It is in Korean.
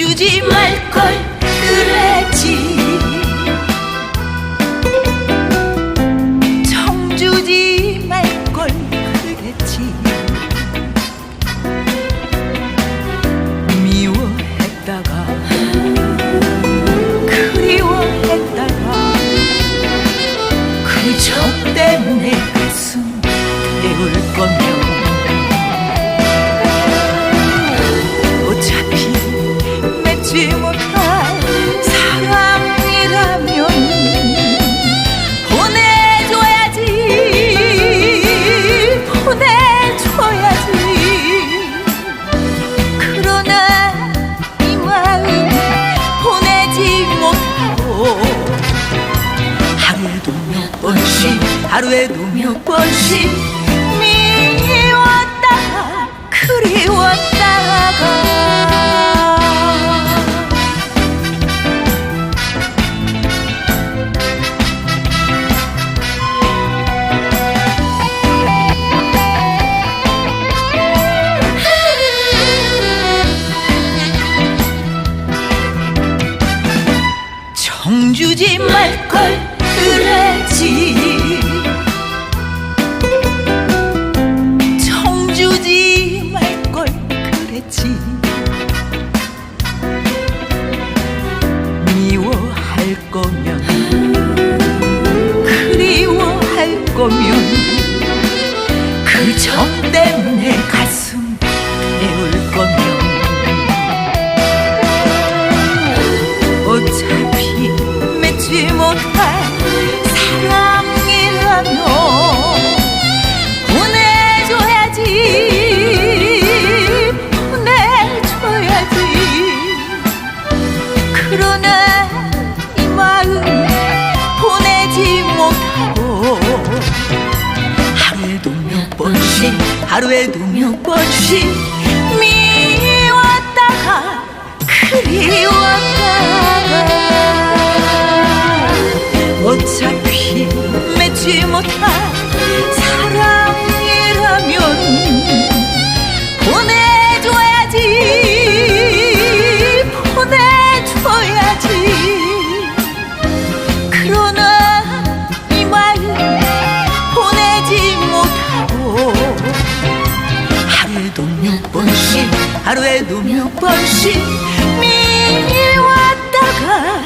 주지 말걸. 하루에도 몇 번씩 미웠다가 그리웠다가. 정주지 말걸 거면 그정 때문에 번씩 하루에도 몇 번씩 미웠다가 그리웠 또 몇 번씩 하루에도 몇 번씩 미리 왔다가